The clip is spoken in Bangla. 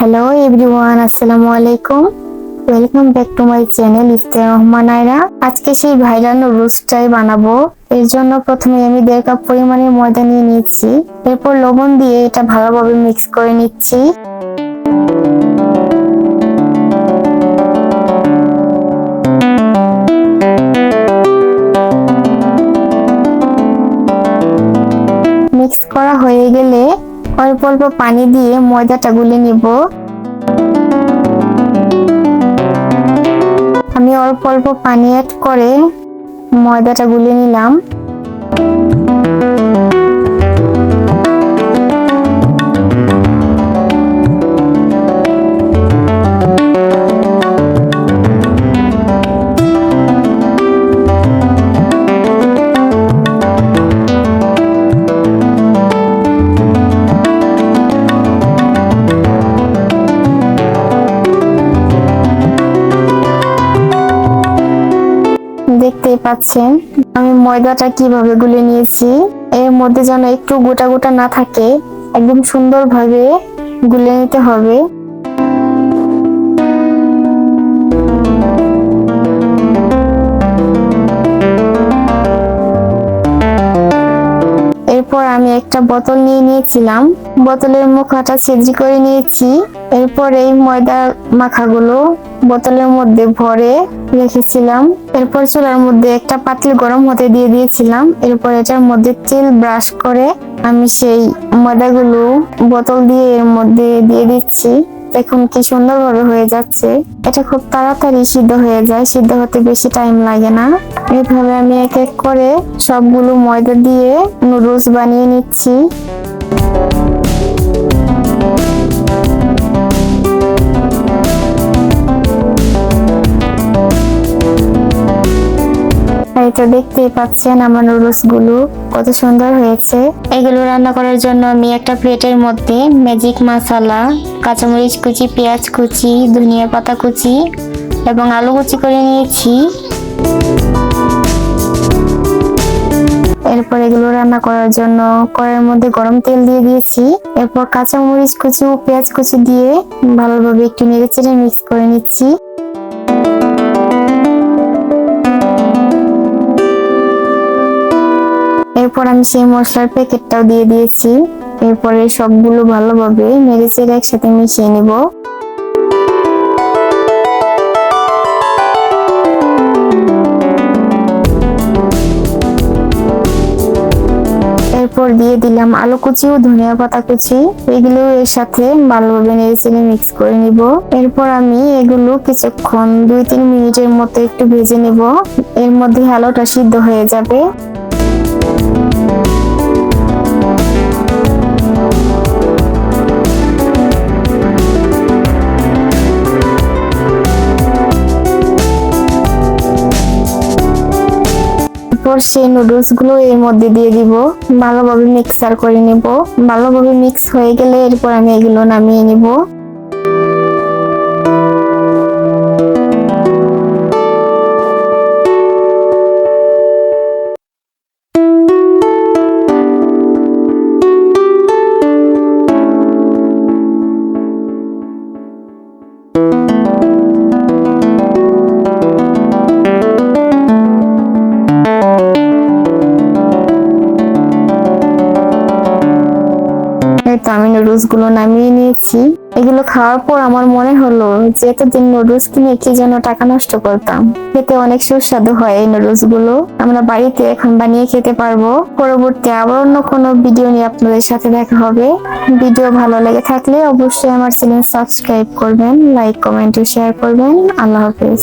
হ্যালো এভরিওয়ান আসসালামু আলাইকুম। Welcome back to my channel Iftar Rahman Ayra আজকে সেই ভাইরাল নুডলসটাই বানাবো। এর জন্য প্রথমে আমি দেড় কাপ পরিমাণে ময়দা নিয়ে নিচ্ছি এরপর লবণ দিয়ে এটা ভালোভাবে মিক্স করে নিচ্ছি। মিক্স করা হয়ে গেলে অল্প অল্প পানি দিয়ে ময়দাটা গুলে নিব। আমি অল্প অল্প পানি অ্যাড করে ময়দাটা গুলে নিলাম। দেখতেই পাচ্ছেন, আমি ময়দাটা কীভাবে গুলে নিয়েছি, এর মধ্যে যেন একটু গোটা গোটা না থাকে, একদম সুন্দরভাবে গুলে নিতে হবে। এরপর আমি একটা বোতল নিয়ে নিয়েছিলাম, বোতলের মুখাটা ছিদ্রি করে নিয়েছি, এরপর এই ময়দার মাখাগুলো বোতলের মধ্যে ভরে রেখেছিলাম। এরপর চুলার মধ্যে একটা পাতিল গরম হতে দিয়ে দিয়েছিলাম। এরপর এটার মধ্যে তেল ব্রাশ করে আমি সেই ময়দাগুলো বোতল দিয়ে এর মধ্যে দিয়ে দিচ্ছি। দেখুন কি সুন্দরভাবে হয়ে যাচ্ছে। এটা খুব তাড়াতাড়ি সিদ্ধ হয়ে যায়, সিদ্ধ হতে বেশি টাইম লাগে না। এইভাবে আমি এক এক করে সবগুলো ময়দা দিয়ে নুডলস বানিয়ে নিচ্ছি। তো দেখতেই পাচ্ছেন আমার নুডলসগুলো কত সুন্দর হয়েছে। এগুলো রান্না করার জন্য আমি একটা প্লেটের মধ্যে ম্যাজিক মশলা কাঁচামরিচ কুচি, পেঁয়াজ কুচি, ধনিয়া পাতা কুচি এবং আলু কুচি করে নিয়েছি। এরপর এগুলো রান্না করার জন্য কড়াইয়ের মধ্যে গরম তেল দিয়ে দিয়েছি। এরপর কাঁচামরিচ কুচি ও পেঁয়াজ কুচি দিয়ে ভালোভাবে একটু নেড়ে চেড়ে মিক্স করে নিচ্ছি। এরপর আমি সেই মশলার প্যাকেটটাও দিয়ে দিয়েছি। এরপরে সবগুলো ভালোভাবে নেড়ে একসাথে মিশিয়ে নিব। এরপর দিয়ে দিলাম আলু কুচি ও ধনিয়া পাতা কুচি। এগুলো এর সাথে ভালোভাবে নেড়ে চেড়ে মিক্স করে নিব। এরপর আমি এগুলো কিছুক্ষণ দুই তিন মিনিটের মতো একটু ভেজে নেব। এর মধ্যে আলুটা সিদ্ধ হয়ে যাবে। এরপর সেই নুডলসগুলো এর মধ্যে দিয়ে দিব। ভালোভাবে মিক্সার করে নিব। ভালোভাবে মিক্স হয়ে গেলে এরপর আমি এগুলো নামিয়ে নিব। তো আমি নুডলসগুলো নামিয়ে নিয়েছি। এগুলো খাওয়ার পর আমার মনে হলো যে এতদিন নুডলস কিনে কি যেন টাকা নষ্ট করতাম। খেতে অনেক সুস্বাদু হয় এই নুডলসগুলো আমরা বাড়িতে এখন বানিয়ে খেতে পারব। পরবর্তী আবার অন্য কোনো ভিডিও নিয়ে আপনাদের সাথে দেখা হবে। ভিডিও ভালো লেগে থাকলে অবশ্যই আমার চ্যানেল সাবস্ক্রাইব করবেন লাইক কমেন্ট ও শেয়ার করবেন। আল্লাহ হাফেজ।